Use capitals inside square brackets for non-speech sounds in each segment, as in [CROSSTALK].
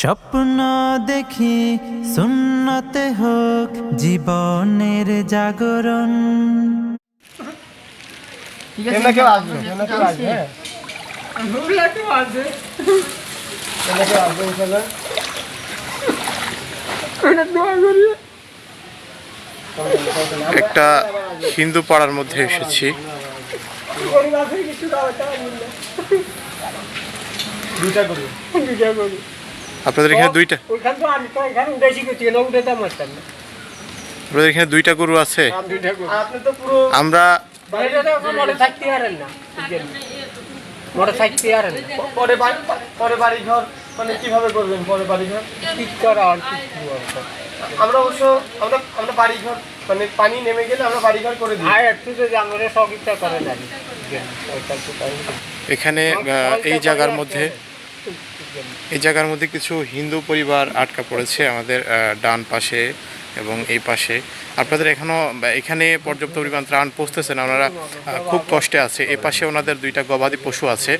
স্বপ্ন দেখি সুন্নতে হোক জীবনের জাগরণ। কেউ আসবে? কেউ আসবে? হ্যাঁ। কেউ না কেউ আসবে ইনশাল্লাহ? একটা হিন্দু পাড়ার মধ্যে এসেছি। দুইটা করি। দুইটা করি। আপনাদের এখানে দুইটা? ওইখান তো আমি তো এখানে আসতাম আপনাদের এখানে দুইটা গরু আছে? আপনি তো পুরো আমরা থাকতে পারেন না থাকতে পারেন পরে বাড়ি পরে বাড়ি ঘর মানে কীভাবে করবেন পরে বাড়ি ঘর ঠিক করা আর কি আমরা অবশ্য আমরা আমরা বাড়ি ঘর মানে পানি নেমে গেলে আমরা বাড়ি ঘর করে দিই। আর একটু যদি আমরা এখানে এই জায়গার মধ্যে এই জায়গার মধ্যে কিছু হিন্দু পরিবার আটকা পড়েছে আমাদের ডান পাশে এবং এই পাশে। আপনাদের এখনও, বা এখানে পর্যাপ্ত পরিমাণ ত্রাণ পৌঁছতেছে না, ওনারা খুব কষ্টে আছে। এ পাশে ওনাদের দুইটা গবাদি পশু আছে।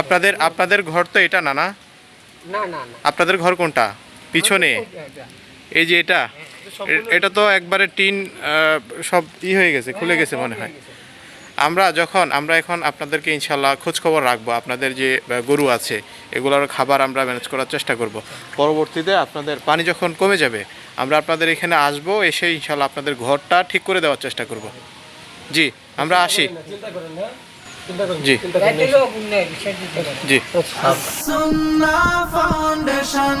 আপনাদের আপনাদের ঘর তো এটা না না? আপনাদের ঘর কোনটা? পিছনে? এই যে এটা? এটা তো একবারে টিন সব ই হয়ে গেছে, খুলে গেছে মনে হয়। আমরা যখন, আমরা এখন আপনাদেরকে ইনশাল্লাহ খোঁজখবর রাখব, আপনাদের যে গরু আছে, এগুলোর খাবার আমরা ম্যানেজ করার চেষ্টা করব। পরবর্তীতে আপনাদের পানি যখন কমে যাবে, আমরা আপনাদের এখানে আসব, এসে ইনশাল্লাহ আপনাদের ঘরটা ঠিক করে দেওয়ার চেষ্টা করব। জি, আমরা আসি। জি। জি। ফাউন্ডেশন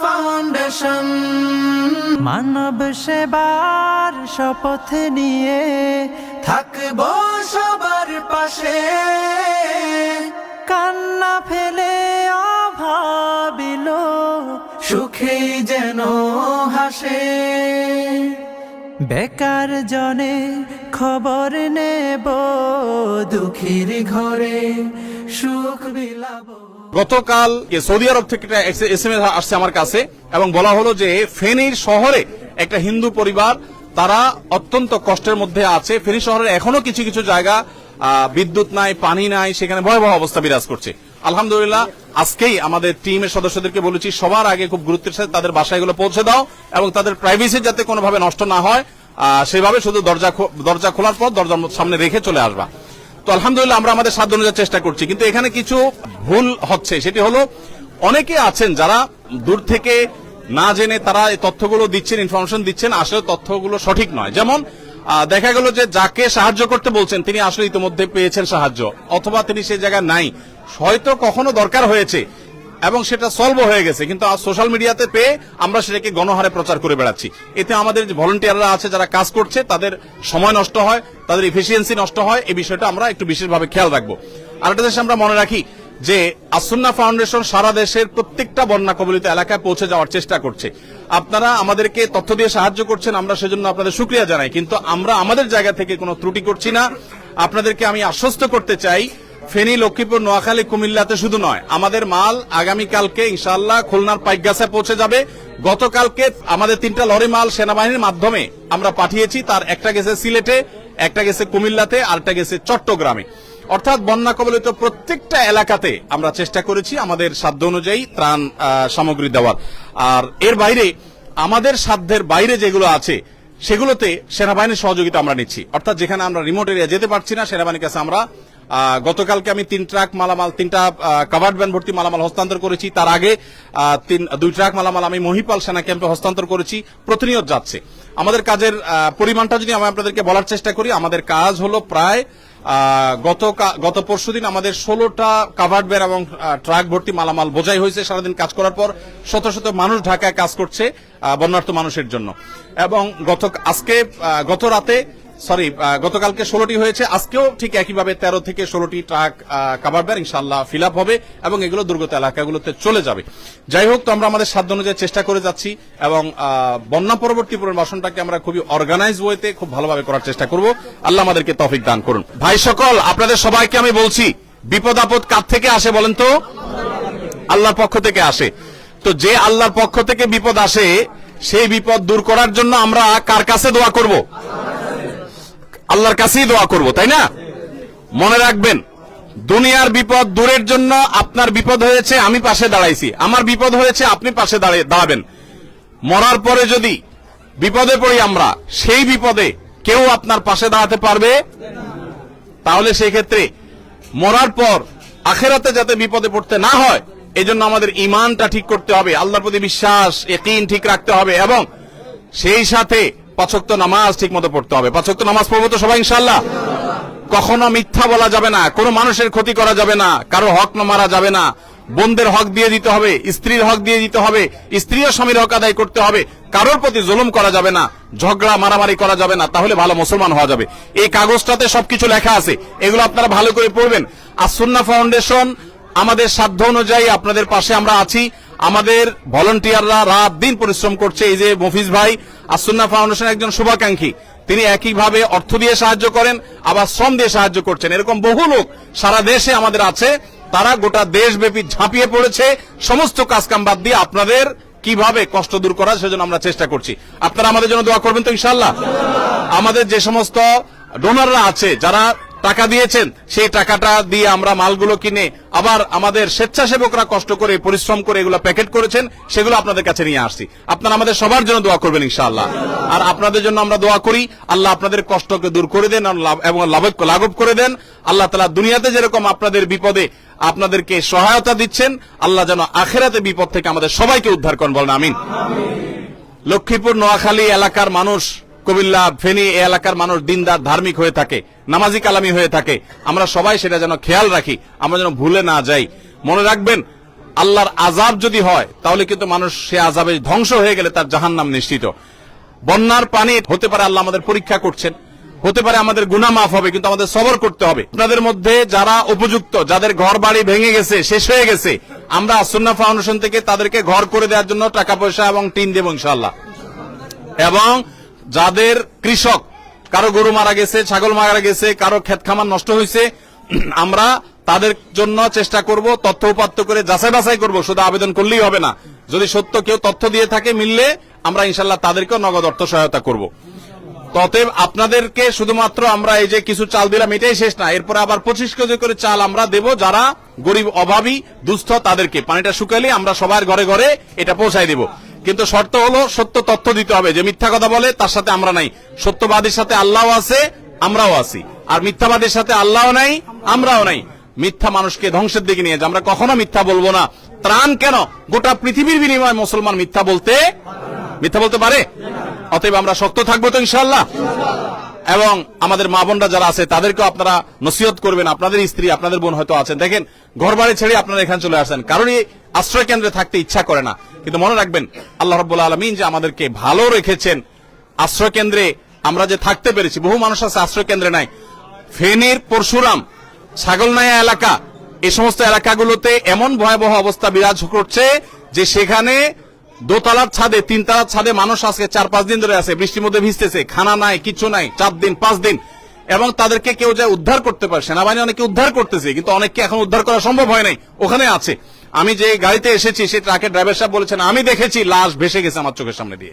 ফাউন্ডেশন মানব সেবার শপথ নিয়ে থাকব সবার পাশে। কান্না ফেলে অভাবিল সুখে যেন হাসে। বেকার জনে খবর নেব দুঃখীর ঘরে সুখ বিলাব। গতকাল সৌদি আরব থেকে একটা এস এম এস আসছে আমার কাছে এবং বলা হলো যে ফেনীর শহরে একটা হিন্দু পরিবার, তারা অত্যন্ত কষ্টের মধ্যে আছে। ফেনী শহরের এখনও কিছু কিছু জায়গা বিদ্যুৎ নাই, পানি নাই, সেখানে ভয়াবহ অবস্থা বিরাজ করছে। আলহামদুলিল্লাহ, আজকেই আমাদের টিমের সদস্যদেরকে বলেছি, সবার আগে খুব গুরুত্বের সাথে তাদের বাসায় এগুলো পৌঁছে দাও এবং তাদের প্রাইভেসি যাতে কোনোভাবে নষ্ট না হয়। সেভাবে শুধু দরজা দরজা খোলার পর দরজার সামনে রেখে চলে আসবা। তো আলহামদুলিল্লাহ আমরা আমাদের সাধ্য অনুযায়ী চেষ্টা করছি, কিন্তু এখানে কিছু ভুল হচ্ছে। সেটি হলো, অনেকে আছেন যারা দূর থেকে না জেনে তারা এই তথ্যগুলো দিচ্ছেন ইনফরমেশন দিচ্ছেন, আসলে তথ্যগুলো সঠিক নয়। যেমন দেখা গেল যে যাকে সাহায্য করতে বলছেন, তিনি আসলে ইতিমধ্যে পেয়েছেন সাহায্য, অথবা তিনি সেই জায়গায় নাই। হয়তো কখনো দরকার হয়েছে এবং সেটা সলভ হয়ে গেছে। কিন্তু সোশ্যাল মিডিয়াতে পেয়ে আমরা সেটাকে গণহারে প্রচার করে বেড়াচ্ছি। এতে আমাদের যে ভলেন্টিয়াররা আছে, যারা কাজ করছে, তাদের সময় নষ্ট হয়, তাদের ইফিসিয়েন্সি নষ্ট হয়, এই বিষয়টা আমরা একটু বিশেষভাবে খেয়াল রাখব। আর একটা জিনিস আমরা মনে রাখি, যে আসুন্না ফাউন্ডেশন সারা দেশের প্রত্যেকটা বন্যা কবলিত এলাকায় পৌঁছে যাওয়ার চেষ্টা করছে। আপনারা আমাদেরকে তথ্য দিয়ে সাহায্য করছেন, আমরা সেজন্য আপনাদের সুক্রিয়া জানাই। কিন্তু আমরা আমাদের জায়গা থেকে কোনো ত্রুটি করছি না। আপনাদেরকে আমি আশ্বস্ত করতে চাই ফেনী, লক্ষ্মীপুর, নোয়াখালী, কুমিল্লাতে শুধু নয়, আমাদের মাল আগামীকালকে ইনশাআল্লাহ খুলনার পাইকগাছে পৌঁছে যাবে। গতকালকে আমাদের তিনটা লরি মাল সেনাবাহিনীর মাধ্যমে আমরা পাঠিয়েছি, তার একটা গেছে সিলেটে, একটা গেছে কুমিল্লাতে, আরেকটা গেছে চট্টগ্রামে। অর্থাৎ বন্যা কবলিত প্রত্যেকটা এলাকাতে আমরা চেষ্টা করেছি আমাদের সাধ্য অনুযায়ী ত্রাণ সামগ্রী দেওয়ার। আর এর বাইরে আমাদের সাধ্যের বাইরে যেগুলো আছে, সেগুলোতে সেনাবাহিনীর সহযোগিতা আমরা নিচ্ছি। অর্থাৎ যেখানে আমরা রিমোট এরিয়া যেতে পারছি না, সেনাবাহিনীর কাছে আমরা গতকালকে আমি তিন ট্রাক মালামাল, তিনটা কাভার্ড ভ্যান ভর্তি মালামাল হস্তান্তর করেছি। তার আগে তিন, দুই ট্রাক মালামাল আমি মহিপাল সেনা ক্যাম্পে হস্তান্তর করেছি, প্রতিনিয়ত যাচ্ছে। আমাদের কাজের পরিমাণটা যদি আমি আপনাদেরকে বলার চেষ্টা করি, আমাদের কাজ হলো প্রায় গত গত পরশুদিন আমাদের ষোলোটা কাভার্ড ব্যান এবং ট্রাক ভর্তি মালামাল বোঝাই হয়েছে সারাদিন কাজ করার পর। শত শত মানুষ ঢাকায় কাজ করছে বন্যার্থ মানুষের জন্য। এবং গত আজকে গত রাতে সরি গতকালকে ষোলোটি হয়েছে, আজকেও ঠিক একইভাবে তেরো থেকে ষোলোটি ট্রাক কাভার ব্যার ইনশাল্লাহ ফিল হবে এবং এগুলো দুর্গত এলাকাগুলোতে চলে যাবে। যাই হোক, তো আমরা আমাদের সাধ্য অনুযায়ী চেষ্টা করে যাচ্ছি এবং বন্যা পরবর্তী পুনর্বাসনটাকে আমরা খুবই অর্গানাইজ ওয়েতে খুব ভালোভাবে করার চেষ্টা করব। আল্লাহ আমাদেরকে তফিক দান করুন। ভাই সকল, আপনাদের সবাইকে আমি বলছি, বিপদ আপদ কার থেকে আসে বলেন তো? আল্লাহর পক্ষ থেকে আসে। তো যে আল্লাহর পক্ষ থেকে বিপদ আসে, সেই বিপদ দূর করার জন্য আমরা কার কাছে দোয়া করব? আল্লাহর কাছেই দোয়া করব, তাই না? মনে রাখবেন, দুনিয়ার বিপদ দূরের জন্য আপনার বিপদ হয়েছে, আমি পাশে দাঁড়াইছি। আমার বিপদ হয়েছে, আপনি পাশে দাঁড়িয়ে দাঁড়াবেন। মরার পরে যদি বিপদে পড়ি আমরা, সেই বিপদে কেউ আপনার পাশে দাঁড়াতে পারবে? তাহলে সেই ক্ষেত্রে মরার পর আখেরাতে যাতে বিপদে পড়তে না হয় এই জন্য আমাদের ইমানটা ঠিক করতে হবে। আল্লাহর প্রতি বিশ্বাস একিন ঠিক রাখতে হবে এবং সেই সাথে পাচক্ত নামাজ ঠিক মতো পড়তে হবে। পাচক্ত নামাজ পড়ব তো সবাই ইনশাল্লাহ কখনো মিথ্যা বলা যাবে না, কোনো মানুষের ক্ষতি করা যাবে না কারও হক না মারা যাবে না। বোনদের হক দিয়ে দিতে হবে, স্ত্রীর হক দিয়ে দিতে হবে, স্ত্রী ও স্বামীর হক আদায় করতে হবে, কারোর প্রতি জুলুম করা যাবে না, ঝগড়া, মারামারি করা যাবে না, তাহলে ভালো মুসলমান হওয়া যাবে। এই কাগজটাতে সবকিছু লেখা আছে, এগুলো আপনারা ভালো করে পড়বেন। আর সুন্না ফাউন্ডেশন আমাদের সাধ্য অনুযায়ী আপনাদের পাশে আমরা আছি। আমাদের ভলেন্টিয়াররা রাত দিন পরিশ্রম করছে। এই যে মফিজ ভাই আসুন্না ফাউন্ডেশন একজন শুভাকাঙ্ক্ষী। তিনি একইভাবে অর্থ দিয়ে সাহায্য করেন, আবার শ্রম দিয়ে সাহায্য করছেন। এরকম বহু লোক সারা দেশে আমাদের আছে। তারা গোটা দেশব্যাপী ঝাঁপিয়ে পড়েছে। সমস্ত কাজকাম বাদ দিয়ে আপনাদের কীভাবে কষ্ট দূর করা, সেজন্য আমরা চেষ্টা করছি। আপনারা আমাদের জন্য দোয়া করবেন তো ইনশাল্লাহ আমাদের যে সমস্ত ডোনাররা আছে, যারা টাকা দিয়েছেন, সেই টাকাটা দিয়ে আমরা মালগুলো কিনে আবার আমাদের স্বেচ্ছাসেবকরা কষ্ট করে, পরিশ্রম করে এগুলো প্যাকেট করেছেন, সেগুলো আপনাদের কাছে নিয়ে আসছি। আপনারা আমাদের সবার জন্য দোয়া করবেন ইনশাআল্লাহ। আর আপনাদের জন্য আমরা দোয়া করি, আল্লাহ আপনাদের কষ্টকে দূর করে দেন এবং লাভ- লাঘব করে দেন। আল্লাহ তালা দুনিয়াতে যেরকম আপনাদের বিপদে আপনাদেরকে সহায়তা দিচ্ছেন, আল্লাহ যেন আখেরাতে বিপদ থেকে আমাদের সবাইকে উদ্ধার করেন বলেন, আমিন। লক্ষ্মীপুর, নোয়াখালী এলাকার মানুষ কবিল্লা ফেনী এই এলাকার মানুষ দিনদার, ধার্মিক হয়ে থাকে, নামাজি কালামি হয়ে থাকে। আমরা সবাই সেটা যেন খেয়াল রাখি, আমরা যেন ভুলে না যাই। মনে রাখবেন, আল্লাহর আজাব যদি হয়, তাহলে কিন্তু মানুষ সে আজাবে ধ্বংস হয়ে গেলে তার জাহান্নাম নিশ্চিত। বন্যার পানি হতে পারে আল্লাহ আমাদের পরীক্ষা করছেন, হতে পারে আমাদের গুনাহ মাফ হবে, কিন্তু আমাদের সবর করতে হবে। আপনাদের মধ্যে যারা উপযুক্ত, যাদের ঘর বাড়ি ভেঙে গেছে, শেষ হয়ে গেছে, আমরা আসন্না ফাউন্ডেশন থেকে তাদেরকে ঘর করে দেওয়ার জন্য টাকা পয়সা এবং টিন দেবো ইনশাআল্লাহ। এবং যাদের কৃষক, কারও গরু মারা গেছে, ছাগল মারা গেছে, কারও ক্ষেত খামার নষ্ট হয়েছে, [CLEARS THROAT] আমরা তাদের জন্য চেষ্টা করব তথ্য উপাত্ত করে যাচাই বাছাই করব, শুধু আবেদন করলেই হবে না। যদি সত্য কেউ তথ্য দিয়ে থাকে মিললে, আমরা ইনশাল্লাহ তাদেরকেও নগদ অর্থ সহায়তা করব। ততএব আপনাদেরকে শুধুমাত্র আমরা এই যে কিছু চাল দিলাম, এটাই শেষ না, এরপরে আবার পঁচিশ কেজি করে চাল আমরা দেব, যারা গরিব, অভাবী, দুস্থ, তাদেরকে। পানিটা শুকালে আমরা সবার ঘরে ঘরে এটা পৌঁছাই দেব। কিন্তু শর্ত হলো সত্য তথ্য দিতে হবে। যে মিথ্যা কথা বলে, তার সাথে আমরা নাই। সত্যবাদীর সাথে আল্লাহ আছে, আমরাও আছি। আর মিথ্যাবাদীর সাথে আল্লাহ নাই, আমরাও নাই। মিথ্যা মানুষকে ধ্বংসের দিকে নিয়ে আমরা কখনো মিথ্যা বলব না। ত্রাণ কেন? গোটা পৃথিবীর বিনিময়ে মুসলমান মিথ্যা বলতে মিথ্যা বলতে পারে? অতএব আমরা শক্ত থাকব তো ইনশাল্লাহ এবং আমাদের মা বোনরা যারা আছে, তাদেরকেও আপনারা নসিহত করবেন। আপনাদের স্ত্রী, আপনাদের বোন হয়তো আছেন। দেখেন ঘর বাড়ি ছেড়ে আপনারা এখানে চলে আসেন। কারণ আশ্রয় কেন্দ্রে থাকতে ইচ্ছা করে না। কিন্তু মনে রাখবেন, আল্লাহ রব্বুল আলমিন যে আমাদেরকে ভালো রেখেছেন আশ্রয় কেন্দ্রে, আমরা যে থাকতে পেরেছি, বহু মানুষ আছে আশ্রয় কেন্দ্রে নাই। ফেনীর পরশুরাম ছাগলনাইয়া এলাকা এই সমস্ত এলাকাগুলোতে এমন ভয়াবহ অবস্থা বিরাজ করছে যে সেখানে দোতলার ছাদে, তিনতলার ছাদে মানুষ আজকে চার, পাঁচ দিন ধরে আছে। বৃষ্টির মধ্যে ভিজতেছে, খানা নাই, কিছু নাই, চার দিন, পাঁচ দিন। এবং তাদেরকে কেউ যায় উদ্ধার করতে পারে, সেনাবাহিনী অনেকে উদ্ধার করতেছে, কিন্তু অনেককে এখন উদ্ধার করা সম্ভব হয় নাই। ওখানে আছে। আমি যে গাড়িতে এসেছি সেই ট্রাকের ড্রাইভার সাহেব বলেছেন, আমি দেখেছি, লাশ ভেসে গেছে আমার চোখের সামনে দিয়ে।